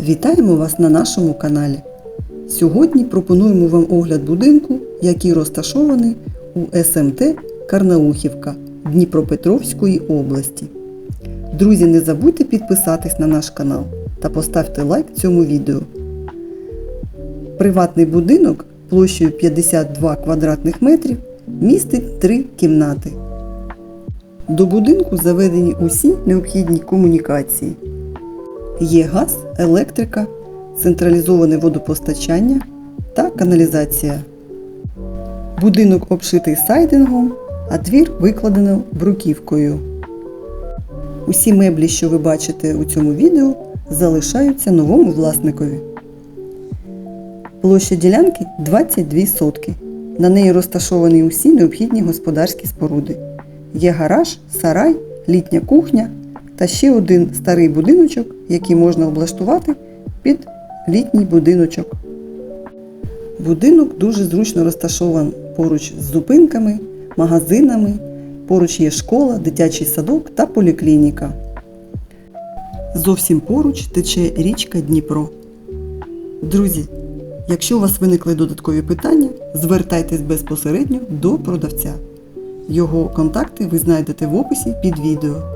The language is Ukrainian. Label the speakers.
Speaker 1: Вітаємо вас на нашому каналі. Сьогодні пропонуємо вам огляд будинку, який розташований у СМТ Карнаухівка Дніпропетровської області. Друзі, не забудьте підписатись на наш канал та поставте лайк цьому відео. Приватний будинок площею 52 квадратних метрів містить три кімнати. До будинку заведені усі необхідні комунікації. Є газ, електрика, централізоване водопостачання та каналізація. Будинок обшитий сайдингом, а двір викладено бруківкою. Усі меблі, що ви бачите у цьому відео, залишаються новому власникові. Площа ділянки 22 сотки. На неї розташовані усі необхідні господарські споруди. Є гараж, сарай, літня кухня та ще один старий будиночок, який можна облаштувати під літній будиночок. Будинок дуже зручно розташований поруч з зупинками, магазинами, поруч є школа, дитячий садок та поліклініка. Зовсім поруч тече річка Дніпро. Друзі, якщо у вас виникли додаткові питання, звертайтесь безпосередньо до продавця. Його контакти ви знайдете в описі під відео.